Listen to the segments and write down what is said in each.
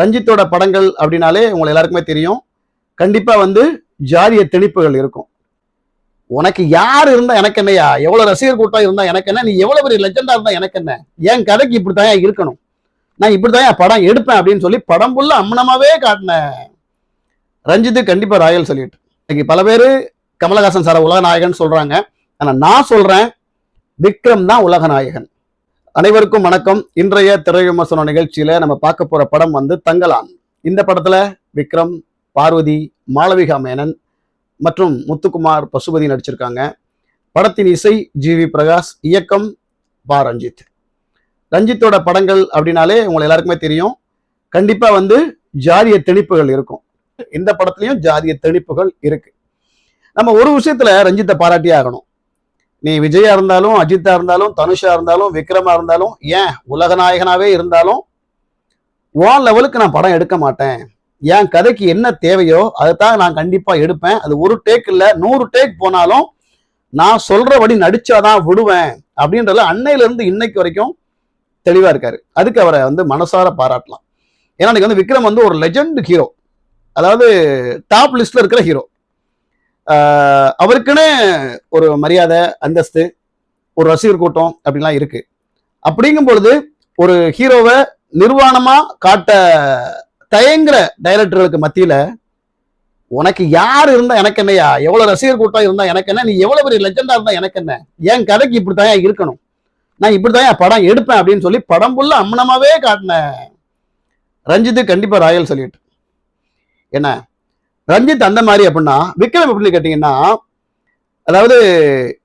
ரஞ்சித்தோட படங்கள் அப்படின்னாலே உங்களை எல்லாருக்குமே தெரியும். கண்டிப்பா வந்து ஜாதிய திணிப்புகள் இருக்கும். உனக்கு யார் இருந்தா எனக்கு என்னையா எவ்வளவு ரசிகர் கூட்டம் இருந்தா எனக்கு என்ன? நீ எவ்வளவு பெரிய லெஜெண்டாக இருந்தா எனக்கு என்ன? என் கதைக்கு இப்படித்தான் இருக்கணும். நான் இப்படித்தான் படம் எடுப்பேன் அப்படின்னு சொல்லி படம் புள்ள அம்மனமாவே காட்டினேன். ரஞ்சித்து கண்டிப்பா ராயல் சொல்லிட்டு. இன்னைக்கு பல பேர் கமலஹாசன் சார உலக நாயகன் சொல்றாங்க. ஆனால் நான் சொல்றேன் விக்ரம் தான் உலக நாயகன் அனைவருக்கும் வணக்கம். இன்றைய திரை விமர்சன நிகழ்ச்சியில நம்ம பார்க்க போற படம் வந்து தங்கலான். இந்த படத்துல விக்ரம் பார்வதி மாளவிகா மேனன் மற்றும் முத்துக்குமார் பசுபதி நடிச்சிருக்காங்க. படத்தின் இசை ஜி வி பிரகாஷ் இயக்கம் பா ரஞ்சித். ரஞ்சித்தோட படங்கள் அப்படின்னாலே உங்களை எல்லாருக்குமே தெரியும். கண்டிப்பா வந்து ஜாதிய திணிப்புகள் இருக்கும். இந்த படத்துலயும் ஜாதிய திணிப்புகள் இருக்கு. நம்ம ஒரு விஷயத்துல ரஞ்சித்தை பாராட்டியே ஆகணும். நீ விஜயா இருந்தாலும் அஜித்தா இருந்தாலும் தனுஷா இருந்தாலும் விக்ரமா இருந்தாலும் ஏன் உலக நாயகனாவே இருந்தாலும் உன் லெவலுக்கு நான் படம் எடுக்க மாட்டேன். என் கதைக்கு என்ன தேவையோ அதைத்தான் நான் கண்டிப்பா எடுப்பேன். அது ஒரு டேக் இல்ல நூறு டேக் போனாலும் நான் சொல்றபடி நடிச்சாதான் விடுவேன் அப்படின்றதுல அன்னையில இருந்து இன்னைக்கு வரைக்கும் தெளிவா இருக்காரு. அதுக்கு அவரை வந்து மனசார பாராட்டலாம். ஏன்னா இன்னைக்கு வந்து விக்ரம் வந்து ஒரு லெஜண்ட் ஹீரோ அதாவது டாப் லிஸ்ட்ல இருக்கிற ஹீரோ அவருக்குன்னு ஒரு மரியாதை அந்தஸ்து ஒரு ரசிகர் கூட்டம் அப்படின்லாம் இருக்கு. அப்படிங்கும் பொழுது ஒரு ஹீரோவை நிர்வாணமா காட்ட தயங்குற டைரக்டர்களுக்கு மத்தியில உனக்கு யார் இருந்தா எனக்கு என்னையா எவ்வளவு ரசிகர் கூட்டம் இருந்தா எனக்கு என்ன? நீ எவ்வளவு பெரிய லெஜெண்டா இருந்தா எனக்கு என்ன? என் கதைக்கு இப்படித்தான் இருக்கணும்? நான் இப்படித்தான் படம் எடுப்பேன் அப்படின்னு சொல்லி படம் புள்ள அம்மனமாவே காட்டின ரஞ்சித்து கண்டிப்பா ராயல் சொல்லிட்டு. என்ன? ரஞ்சித் அந்த மாதிரி அப்படின்னா விக்ரம் எப்படின்னு கேட்டீங்கன்னா அதாவது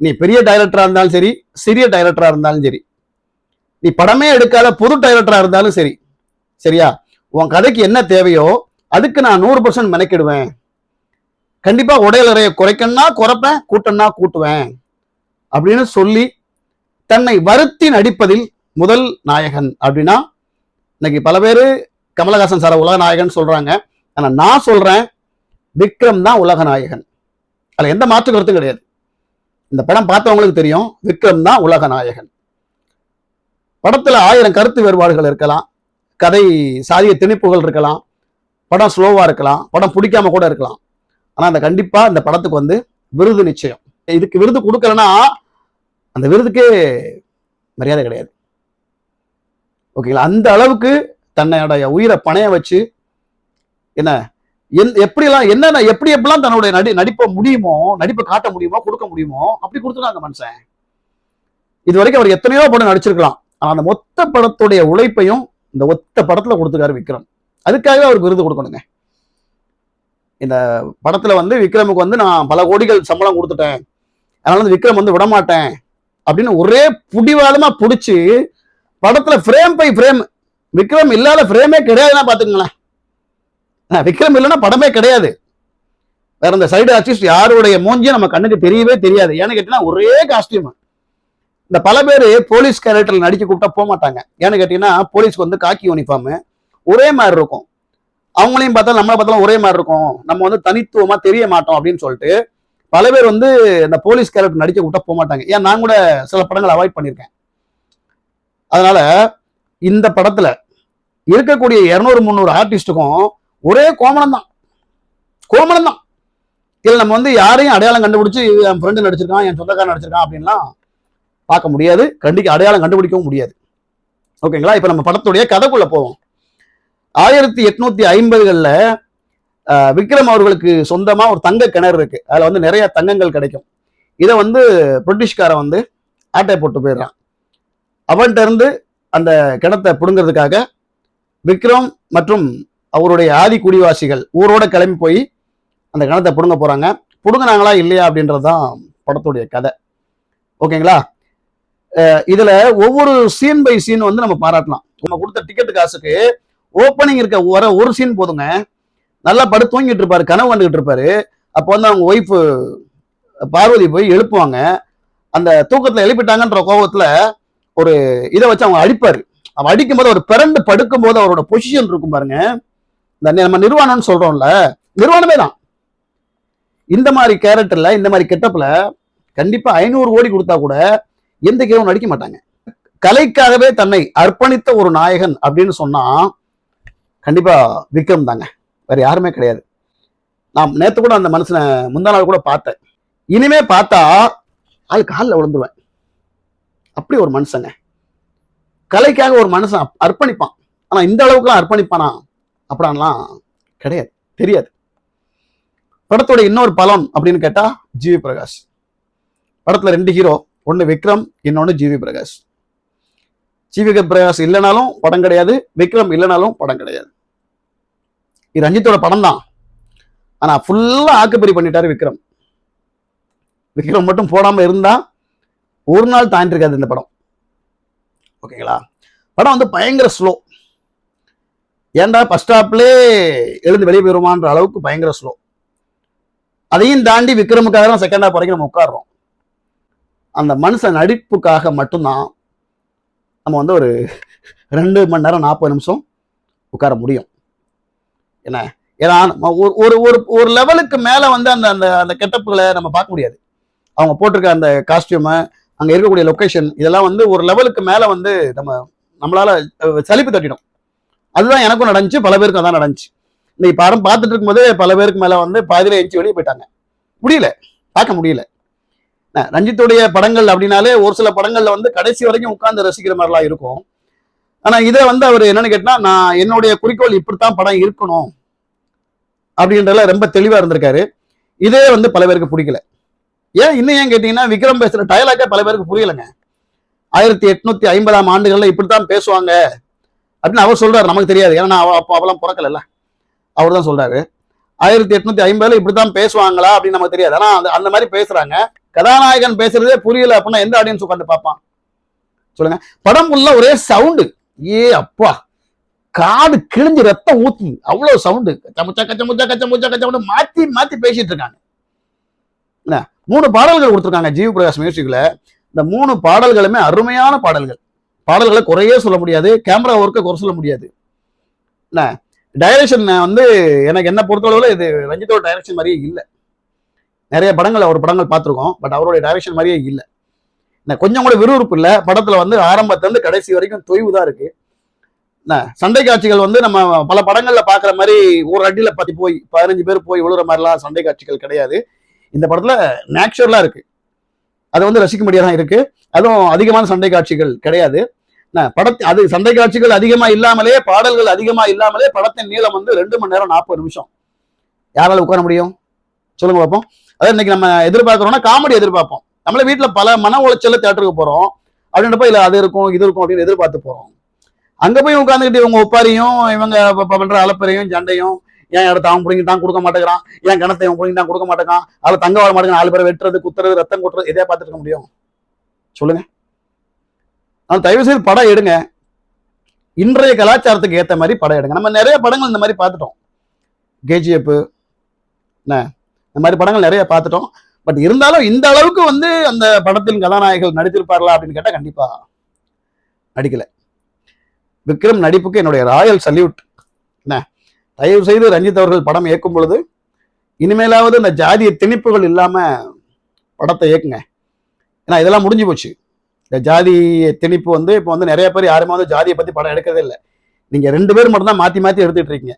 நீ பெரிய டைரக்டரா இருந்தாலும் சரி சிறிய டைரக்டரா இருந்தாலும் சரி நீ படமே எடுக்காத புது டைரக்டரா இருந்தாலும் சரி சரியா? உன் கதைக்கு என்ன தேவையோ அதுக்கு நான் நூறு பர்சன்ட் மெனக்கிடுவேன். கண்டிப்பா உடையலறைய குறைக்கணும்னா குறைப்பேன் கூட்டம்னா கூட்டுவேன் அப்படின்னு சொல்லி தன்னை வருத்தி நடிப்பதில் முதல் நாயகன் அப்படின்னா இன்னைக்கு பல பேர் கமலஹாசன் சார உலக நாயகன் சொல்றாங்க. ஆனா நான் சொல்றேன் விக்ரம் தான் உலக நாயகன் அதுல எந்த மாற்று கருத்தும் கிடையாது. இந்த படம் பார்த்தவங்களுக்கு தெரியும் விக்ரம் தான் உலக நாயகன் படத்துல ஆயிரம் கருத்து வேறுபாடுகள் இருக்கலாம். கதை சாதிய திணிப்புகள் இருக்கலாம். படம் ஸ்லோவா இருக்கலாம். படம் பிடிக்காம கூட இருக்கலாம். ஆனா அந்த கண்டிப்பா இந்த படத்துக்கு வந்து விருது நிச்சயம். இதுக்கு விருது கொடுக்கலன்னா அந்த விருதுக்கே மரியாதை கிடையாது. ஓகேங்களா? அந்த அளவுக்கு தன்னுடைய உயிரை பணைய வச்சு என்ன எப்படிலாம் என்னென்ன எப்படி எப்படிலாம் தன்னுடைய நடி நடிப்பை முடியுமோ நடிப்பை காட்ட முடியுமோ கொடுக்க முடியுமோ அப்படி கொடுத்துருக்காங்க மனுஷன். இது வரைக்கும் அவர் எத்தனையோ படம் நடிச்சிருக்கலாம். ஆனால் அந்த மொத்த படத்துடைய உழைப்பையும் இந்த ஒத்த படத்துல கொடுத்துருக்காரு விக்ரம். அதுக்காகவே அவருக்கு விருது கொடுக்கணுங்க. இந்த படத்துல வந்து விக்ரமுக்கு வந்து நான் பல கோடிகள் சம்பளம் கொடுத்துட்டேன். அதனால வந்து விக்ரம் வந்து விடமாட்டேன். அப்படின்னு ஒரே புடிவாதமா புடிச்சு படத்துல ஃப்ரேம் பை ஃப்ரேம் விக்ரம் இல்லாத ஃப்ரேமே கிடையாதுன்னா பாத்துக்கங்களேன். விக்ரம் இல்லைன்னா படமே கிடையாது. வேற இந்த சைடு ஆர்டிஸ்ட் யாருடைய மூஞ்சியும் நம்ம கண்ணுக்கு தெரியவே தெரியாது. ஏன்னு கேட்டீங்கன்னா ஒரே காஸ்டியூம் இந்த பல பேர் போலீஸ் கேரக்டர்ல நடிக்க கூப்பிட்டா போக மாட்டாங்க. ஏன்னு கேட்டீங்கன்னா போலீஸ்க்கு வந்து காக்கி யூனிஃபார்ம் ஒரே மாதிரி இருக்கும். அவங்களையும் பார்த்தா நம்மளை பார்த்தாலும் ஒரே மாதிரி இருக்கும். நம்ம வந்து தனித்துவமா தெரிய மாட்டோம் அப்படின்னு சொல்லிட்டு பல பேர் வந்து இந்த போலீஸ் கேரக்டர் நடிக்க கூப்பிட்டா போக மாட்டாங்க. ஏன் நான் கூட சில படங்கள் அவாய்ட் பண்ணியிருக்கேன். அதனால இந்த படத்துல இருக்கக்கூடிய இரநூறு முந்நூறு ஆர்டிஸ்டுக்கும் ஒரே கோமணம் தான் கோமணம் தான் இதில் நம்ம வந்து யாரையும் அடையாளம் கண்டுபிடிச்சு என் ஃப்ரெண்டு நடிச்சிருக்கான் என் சொந்தக்காரன் நடிச்சிருக்கான் அப்படின்லாம் பார்க்க முடியாது. கண்டிக்க அடையாளம் கண்டுபிடிக்கவும் முடியாது. ஓகேங்களா இப்ப நம்ம படத்துடைய கதைக்குள்ள போவோம். ஆயிரத்தி எட்நூத்தி ஐம்பதுகள்ல விக்ரம் அவர்களுக்கு சொந்தமா ஒரு தங்க கிணறு இருக்கு. அதுல வந்து நிறைய தங்கங்கள் கிடைக்கும். இதை வந்து பிரிட்டிஷ்காரன் வந்து ஆட்டை போட்டு போயிடுறான். அவன்கிட்ட இருந்து அந்த கிணத்தை பிடுங்கிறதுக்காக விக்ரம் மற்றும் அவருடைய ஆதி குடிவாசிகள் ஊரோட கிளம்பி போய் அந்த கணத்தை பிடுங்க போறாங்க. பிடுங்கினாங்களா இல்லையா அப்படின்றதுதான் படத்துடைய கதை. ஓகேங்களா? இதில் ஒவ்வொரு சீன் பை சீன் வந்து நம்ம பாராட்டலாம். நம்ம கொடுத்த டிக்கெட் காசுக்கு ஓப்பனிங் இருக்க வர ஒரு சீன் போதுங்க. நல்லா படுத்து தூங்கிட்டு இருப்பாரு கனவு கண்டுகிட்டு இருப்பாரு. அப்போ வந்து அவங்க ஒய்ஃபு பார்வதி போய் எழுப்புவாங்க. அந்த தூக்கத்தில் எழுப்பிட்டாங்கன்ற கோபத்தில் ஒரு இதை வச்சு அவங்க அடிப்பார். அவன் அடிக்கும் போது அவர் பிறந்து படுக்கும் போது அவரோட பொசிஷன் இருக்கும் பாருங்க. இந்த நம்ம நிர்வாணம்னு சொல்றோம்ல நிர்வாணமே தான் இந்த மாதிரி கேரக்டர்ல இந்த மாதிரி கெட்டப்ல கண்டிப்பா ஐநூறு கோடி கொடுத்தா கூட எந்த கேவும் நடிக்க மாட்டாங்க. கலைக்காகவே தன்னை அர்ப்பணித்த ஒரு நாயகன் அப்படின்னு சொன்னா கண்டிப்பா விக்ரம் தாங்க. வேற யாருமே கிடையாது. நான் நேத்து கூட அந்த மனுஷனை முந்தா நாள் கூட பார்த்தேன். இனிமே பார்த்தா ஆள் காலில் விழுந்துருவேன். அப்படி ஒரு மனுஷங்க. கலைக்காக ஒரு மனுஷன் அர்ப்பணிப்பான். ஆனா இந்த அளவுக்குலாம் அர்ப்பணிப்பானா? அப்படின்லாம் கிடையாது தெரியாது. படத்தோட இன்னொரு பலம் அப்படின்னு கேட்டா ஜிவி பிரகாஷ். படத்துல ரெண்டு ஹீரோ ஒன்னு விக்ரம் இன்னொன்னு ஜிவி பிரகாஷ். ஜிவி பிரகாஷ் இல்லைனாலும் படம் கிடையாது விக்ரம் இல்லைனாலும் படம் கிடையாது. இது ரஞ்சித்தோட படம் தான். ஆனா ஃபுல்லா ஆக்குப்பறி பண்ணிட்டாரு விக்ரம். விக்ரம் மட்டும் போடாம இருந்தா ஒரு நாள் தாண்டி இருக்காது இந்த படம். ஓகேங்களா? படம் வந்து பயங்கர ஸ்லோ ஏன்டா பஸ் ஸ்டாப்லே எழுந்து வெளியே போயிருமான்ற அளவுக்கு பயங்கர ஸ்லோ அதையும் தாண்டி விக்ரமுக்காக தான் செகண்ட் ஹாப் வரைக்கும் நம்ம உட்காடுறோம் அந்த மனுஷன் நடிப்புக்காக மட்டும்தான் நம்ம வந்து ஒரு ரெண்டு மணி நேரம் நாற்பது நிமிஷம் உட்கார முடியும். என்ன? ஏன்னா ஒரு ஒரு ஒரு ஒரு லெவலுக்கு மேலே வந்து அந்த அந்த அந்த கெட்டப்புகளை நம்ம பார்க்க முடியாது. அவங்க போட்டிருக்க அந்த காஸ்டியூமு அங்கே இருக்கக்கூடிய லொக்கேஷன் இதெல்லாம் வந்து ஒரு லெவலுக்கு மேலே வந்து நம்ம நம்மளால சலிப்பு தட்டிடும். அதுதான் எனக்கும் நடந்துச்சு பல பேருக்கும் அதான் நடந்துச்சு. இன்னைக்கு படம் பார்த்துட்டு இருக்கும்போது பல பேருக்கு மேலே வந்து பாதியில் எழுச்சி வெளியே போயிட்டாங்க. முடியல. பார்க்க முடியல. ரஞ்சித்துடைய படங்கள் அப்படின்னாலே ஒரு சில படங்கள்ல வந்து கடைசி வரைக்கும் உட்கார்ந்து ரசிக்கிற மாதிரிலாம் இருக்கும். ஆனா இதை வந்து அவர் என்னன்னு கேட்டா நான் என்னுடைய குறிக்கோள் இப்படித்தான் படம் இருக்கணும். அப்படின்றதுல ரொம்ப தெளிவா இருந்திருக்காரு. இதே வந்து பல பேருக்கு பிடிக்கல. ஏன் இன்னும் ஏன் கேட்டீங்கன்னா விக்ரம் பேசுற டயலாக்கே பல பேருக்கு புரியலைங்க. ஆயிரத்தி எட்நூத்தி ஐம்பதாம் ஆண்டுகள்ல இப்படித்தான் பேசுவாங்க. அப்படின்னு அவர் சொல்றாரு நமக்கு தெரியாது. ஏன்னா அவ அப்போ அவெல்லாம் பிறக்கல அவர் தான் சொல்றாரு. ஆயிரத்தி எட்நூத்தி ஐம்பதுல இப்படித்தான் பேசுவாங்களா அப்படின்னு நமக்கு தெரியாது. ஆனா அந்த அந்த மாதிரி பேசுறாங்க. கதாநாயகன் பேசுறதே புரியல அப்படின்னா எந்த ஆடியன்ஸ் உட்காந்து பார்ப்பான்? சொல்லுங்க. படம் உள்ள ஒரே சவுண்டு ஏ அப்பா. காடு கிழிஞ்சு ரத்தம் ஊத்து. அவ்வளவு சவுண்டு கச்சமுச்சா கச்சமுச்சா கச்சமுச்சா கச்சமுச்சா மாத்தி மாத்தி பேசிட்டு இருக்காங்க. என்ன? மூணு பாடல்கள் கொடுத்துருக்காங்க ஜீவ் பிரகாஷ் மியூசிக்ல. இந்த மூணு பாடல்களுமே அருமையான பாடல்கள். பாடல்களை குறையே சொல்ல முடியாது கேமரா ஒர்க்கை குறை சொல்ல முடியாது. என்ன? டைரக்ஷன் வந்து எனக்கு என்ன பொறுத்தளவில் இது ரஞ்சித்தோட டைரக்ஷன் மாதிரியே இல்லை. நிறைய படங்கள் அவர் படங்கள் பார்த்துருக்கோம் பட் அவருடைய டைரக்ஷன் மாதிரியே இல்லை. என்ன கொஞ்சம் கூட விறுவிறுப்பு இல்லை. படத்தில் வந்து ஆரம்பத்துலேருந்து கடைசி வரைக்கும் தொய்வு தான் இருக்குது என்ன சண்டை காட்சிகள் வந்து நம்ம பல படங்களில் பார்க்குற மாதிரி ஒரு அடியில் பற்றி போய் பதினஞ்சு பேர் போய் விழுற மாதிரிலாம் சண்டை காட்சிகள் கிடையாது. இந்த படத்தில் நேச்சுரலாக இருக்குது அது வந்து ரசிக்கும்படியாக தான் இருக்குது அதுவும் அதிகமான சண்டை காட்சிகள் கிடையாது. படத்தை அது சண்டை காட்சிகள் அதிகமா இல்லாமலே பாடல்கள் அதிகமா இல்லாமலே படத்தின் நீளம் வந்து ரெண்டு மணி நேரம் நாற்பது நிமிஷம். யாரால உட்கார முடியும்? சொல்லுங்க பார்ப்போம் அதாவது இன்னைக்கு நம்ம எதிர்பார்க்கறோம்னா காமெடி எதிர்பார்ப்போம். நம்மள வீட்டுல பல மன உளைச்சல தேட்டருக்கு போறோம். அப்படின்றப்ப இல்ல அது இருக்கும் இது இருக்கும் அப்படின்னு எதிர்பார்த்து போறோம். அங்க போய் உட்காந்துக்கிட்டு இவங்க ஒப்பாரியும் இவங்க பண்ற அலப்பறையும் சண்டையும் ஏன் இடத்த அவன் பிடிங்கிட்டான் கொடுக்க மாட்டேங்கிறான்? ஏன் கிணத்தை அவன் பிடிங்கிட்டான் கொடுக்க மாட்டேங்கிறான்? அதில் தங்க வர மாட்டேங்கிறான். நாலு பேரை வெட்டுறது குத்துறது ரத்தம் கொட்டுறது இதே பார்த்துட்டு இருக்க முடியும்? சொல்லுங்க. ஆனால் தயவு செய்து படம் எடுங்க. இன்றைய கலாச்சாரத்துக்கு ஏற்ற மாதிரி படம் எடுங்க. நம்ம நிறைய படங்கள் இந்த மாதிரி பார்த்துட்டோம். கேஜிஎஃப் என்ன? இந்த மாதிரி படங்கள் நிறைய பார்த்துட்டோம். பட் இருந்தாலும் இந்த அளவுக்கு வந்து அந்த படத்தின் கதாநாயகர்கள் நடித்திருப்பார்களா அப்படின்னு கேட்டால் கண்டிப்பாக நடிக்கலை. விக்ரம் நடிப்புக்கு என்னுடைய ராயல் சல்யூட். என்ன? தயவு செய்து ரஞ்சித் அவர்கள் படம் இயக்கும் பொழுது இனிமேலாவது இந்த ஜாதிய திணிப்புகள் இல்லாமல் படத்தை இயக்குங்க. ஏன்னா இதெல்லாம் முடிஞ்சு போச்சு. இந்த ஜாதி திணிப்பு வந்து இப்போ வந்து நிறைய பேர் யாருமே வந்து ஜாதியை பற்றி படம் எடுக்கிறதே இல்லை. நீங்க ரெண்டு பேர் மட்டும்தான் மாற்றி மாற்றி எடுத்துகிட்டு எடுத்துட்டு இருக்கீங்க.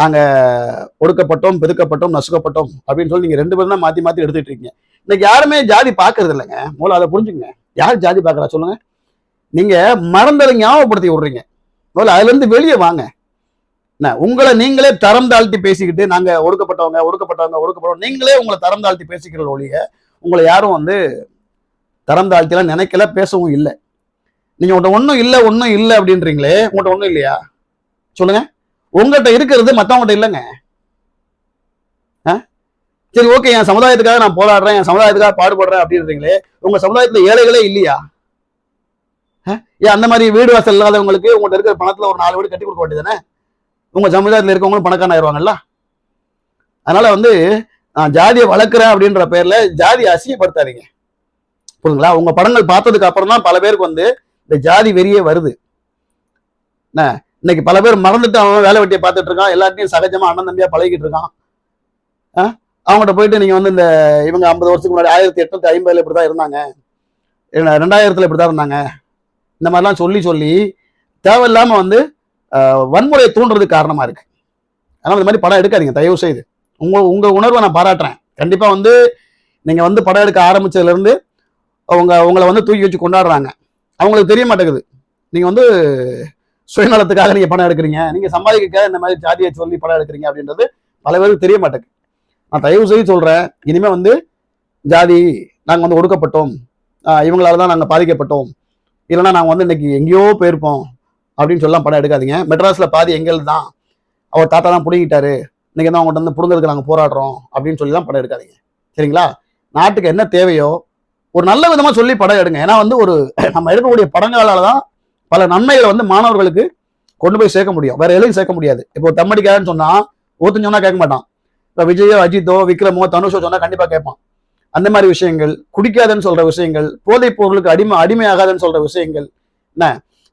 நாங்கள் ஒடுக்கப்பட்டோம் பெதுக்கப்பட்டோம் நசுக்கப்பட்டோம் அப்படின்னு சொல்லி நீங்க ரெண்டு பேரும் தான் மாற்றி மாற்றி எடுத்துகிட்டு இருக்கீங்க. இன்னைக்கு யாருமே ஜாதி பார்க்கறது இல்லைங்க. முதல்ல அதை புரிஞ்சுங்க யார் ஜாதி பார்க்குறா சொல்லுங்கள் நீங்க மறந்ததை ஞாபகப்படுத்தி விடுறீங்க. முதல்ல அதுல இருந்து வெளியே வாங்க. என்ன? உங்களை நீங்களே தரம் தாழ்த்தி பேசிக்கிட்டு நாங்கள் ஒடுக்கப்பட்டவங்க ஒடுக்கப்பட்டவங்க ஒடுக்கப்பட்டவங்க நீங்களே உங்களை தரம் தாழ்த்தி பேசிக்கிற ஒழிய உங்களை யாரும் வந்து தரம் தாழ்த்திலாம் நினைக்கல பேசவும் இல்லை. நீங்க உங்கள்கிட்ட ஒன்றும் இல்லை ஒன்றும் இல்லை அப்படின்றீங்களே உங்கள்கிட்ட ஒன்றும் இல்லையா? சொல்லுங்க. உங்கள்கிட்ட இருக்கிறது மற்றவங்கள்ட்ட இல்லைங்க. ஆ? சரி ஓகே என் சமுதாயத்துக்காக நான் போராடுறேன் என் சமுதாயத்துக்காக பாடுபடுறேன் அப்படின்றீங்களே உங்கள் சமுதாயத்தில் ஏழைகளே இல்லையா? ஆ? ஏன் அந்த மாதிரி வீடு வாசல் இல்லாதவங்களுக்கு உங்கள்கிட்ட இருக்கிற பணத்தில் ஒரு நாலு வீடு கட்டி கொடுக்க வேண்டியதானே உங்கள் சமுதாயத்தில் இருக்கவங்களும் பணக்காரன் ஆயிடுவாங்கல்ல? அதனால வந்து நான் ஜாதியை வளர்க்குறேன் அப்படின்ற பேரில் ஜாதியை அசியப்படுத்தாதீங்க புரியுங்களா உங்க படங்கள் பார்த்ததுக்கு அப்புறம் தான் பல பேருக்கு வந்து இந்த ஜாதி வெறியே வருது. என்ன? இன்னைக்கு பல பேர் மறந்துட்டு அவன் வேலை வெட்டியை பார்த்துட்டு இருக்கான். எல்லாத்தையும் சகஜமா அண்ணன் தம்பியா பழகிட்டு இருக்கான். ஆ? அவங்ககிட்ட போயிட்டு நீங்க வந்து இந்த இவங்க ஐம்பது வருஷத்துக்கு முன்னாடி ஆயிரத்தி எட்நூத்தி ஐம்பதுல இப்படிதான் இருந்தாங்க. ரெண்டாயிரத்துல இப்படிதான் இருந்தாங்க. இந்த மாதிரிலாம் சொல்லி சொல்லி தேவையில்லாம வந்து வன்முறையை தூண்டுறதுக்கு காரணமா இருக்கு. அதனால இந்த மாதிரி படம் எடுக்காதீங்க. தயவு செய்து. உங்க உங்க உணர்வை நான் பாராட்டுறேன். கண்டிப்பா வந்து நீங்க வந்து படம் எடுக்க ஆரம்பிச்சதுல இருந்து அவங்க அவங்கள வந்து தூக்கி வச்சு கொண்டாடுறாங்க. அவங்களுக்கு தெரிய மாட்டேங்குது. நீங்கள் வந்து சுயநலத்துக்காக நீங்கள் படம் எடுக்கிறீங்க. நீங்கள் சம்பாதிக்க இந்த மாதிரி ஜாதியை சொல்லி படம் எடுக்கிறீங்க அப்படின்றது பல பேருக்கு தெரிய மாட்டேங்குது. நான் தயவு செய்து சொல்கிறேன் இனிமேல் வந்து ஜாதி நாங்கள் வந்து ஒடுக்கப்பட்டோம். இவங்களால தான் நாங்கள் பாதிக்கப்பட்டோம். இல்லைன்னா நாங்கள் வந்து இன்னைக்கு எங்கேயோ போயிருப்போம். அப்படின்னு சொல்லலாம் படம் எடுக்காதீங்க. மெட்ராஸில் பாதி எங்கள் தான். அவர் தாத்தா தான் பிடிங்கிட்டாரு. இன்னைக்கு தான் அவங்கள்ட்ட வந்து பிடுங்கிறதுக்கு நாங்கள் போராடுறோம் அப்படின்னு சொல்லி தான் படம் எடுக்காதீங்க. சரிங்களா? நாட்டுக்கு என்ன தேவையோ ஒரு நல்ல விதமா சொல்லி படம் எடுங்க. ஏன்னா வந்து ஒரு நம்ம எடுக்கக்கூடிய படங்களால தான் பல நன்மைகளை வந்து மாணவர்களுக்கு கொண்டு போய் சேர்க்க முடியும். வேற எதுவும் சேர்க்க முடியாது. இப்போ தம்மடிக்காரன்னு சொன்னா ஒருத்தன் சொன்னா கேட்க மாட்டான். இப்போ விஜயோ அஜித்தோ விக்ரமோ தனுஷோ சொன்னா கண்டிப்பா கேட்பான். அந்த மாதிரி விஷயங்கள் குடிக்காதன்னு சொல்ற விஷயங்கள் போதைப் பொருளுக்கு அடிமை அடிமையாகாதன்னு சொல்ற விஷயங்கள் என்ன?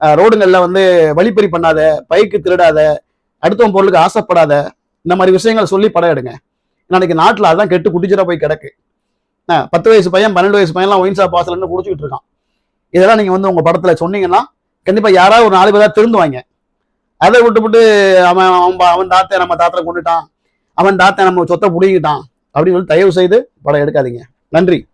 ரோடுங்களில் ரோடுங்கள்ல வந்து வழிப்பறி பண்ணாத பைக்கு திருடாத அடுத்தவன் பொருளுக்கு ஆசைப்படாத இந்த மாதிரி விஷயங்கள் சொல்லி படம் எடுங்க. இன்னைக்கு நாட்டுல அதான் கெட்டு குடிச்சிட போய் கிடக்கு. பத்து வயசு பையன் பன்னெண்டு வயசு பையன்லாம் ஒயின் ஷாப் வாசல்ல இருந்து குடிச்சிட்டு இருக்கான். இதெல்லாம் நீங்கள் வந்து உங்கள் படத்தில் சொன்னீங்கன்னா கண்டிப்பாக யாராவது ஒரு நாலு பேராக திருந்துவாங்க. அதை விட்டுவிட்டு அவன் அவன் அவன் தாத்தை நம்ம தாத்தரை கொண்டுட்டான். அவன் தாத்தை நம்ம சொத்தை பிடிங்கிட்டான். அப்படின்னு சொல்லி தயவு செய்து படம் எடுக்காதீங்க. நன்றி.